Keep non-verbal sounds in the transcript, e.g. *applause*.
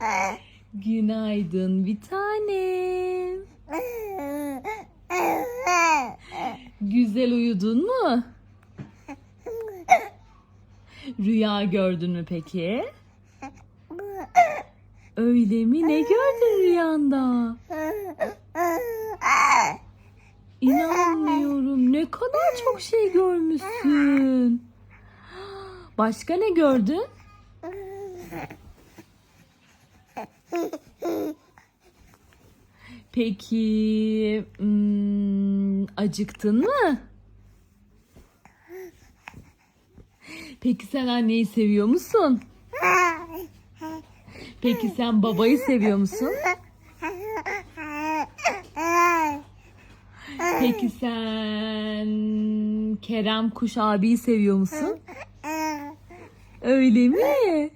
*laughs* Günaydın bir tanem. Güzel uyudun mu? Rüya gördün mü peki? Öyle mi? Ne gördün rüyanda? İnanmıyorum. Ne kadar çok şey görmüşsün. Başka ne gördün? Peki hmm, acıktın mı? Peki sen anneyi seviyor musun? Peki sen babayı seviyor musun? Peki sen Kerem Kuş abiyi seviyor musun? Öyle mi?